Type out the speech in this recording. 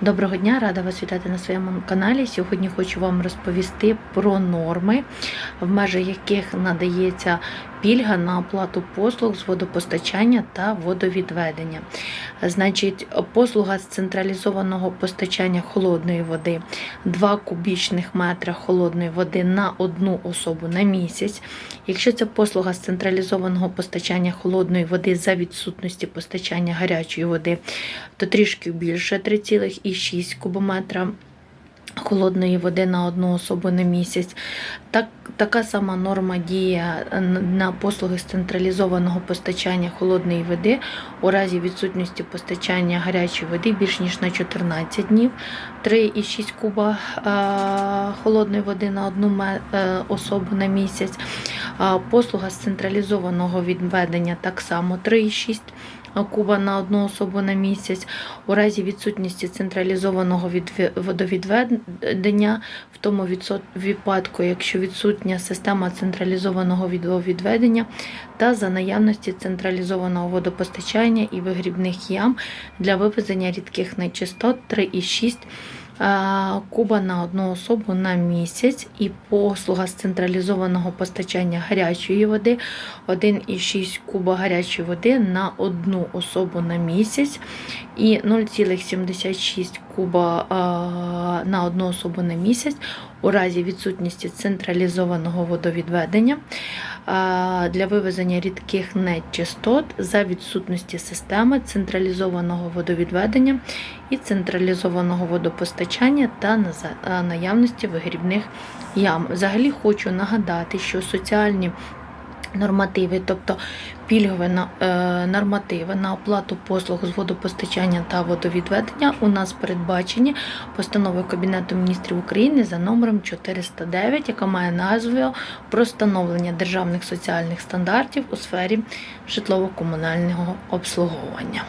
Доброго дня, рада вас вітати на своєму каналі. Сьогодні хочу вам розповісти про норми, в межах яких надається пільга на оплату послуг з водопостачання та водовідведення. Значить, послуга з централізованого постачання холодної води 2 кубічних метра холодної води на одну особу на місяць. Якщо це послуга з централізованого постачання холодної води за відсутності постачання гарячої води, то трішки більше 3,6 кубометра холодної води на одну особу на місяць. Так, така сама норма діє на послуги з централізованого постачання холодної води у разі відсутності постачання гарячої води більш ніж на 14 днів, 3,6 куба холодної води на одну е, особу на місяць. Послуга з централізованого відведення так само 3,6 куба на одну особу на місяць. У разі відсутності централізованого відве- водовідведення, в тому випадку, якщо відсутня система централізованого водовідведення та за наявності централізованого водопостачання і вигрібних ям для вивезення рідких нечистот 3,6 а, куба на одну особу на місяць і послуга з централізованого постачання гарячої води. 1,6 куба гарячої води на одну особу на місяць. І 0,76 куба на одну особу на місяць у разі відсутності централізованого водовідведення для вивезення рідких нечистот за відсутності системи централізованого водовідведення і централізованого водопостачання та наявності вигрібних ям. Взагалі хочу нагадати, що соціальні нормативи, тобто пільгові е, нормативи на оплату послуг з водопостачання та водовідведення у нас передбачені постановою Кабінету міністрів України за номером 409, яка має назву про встановлення державних соціальних стандартів у сфері житлово-комунального обслуговування.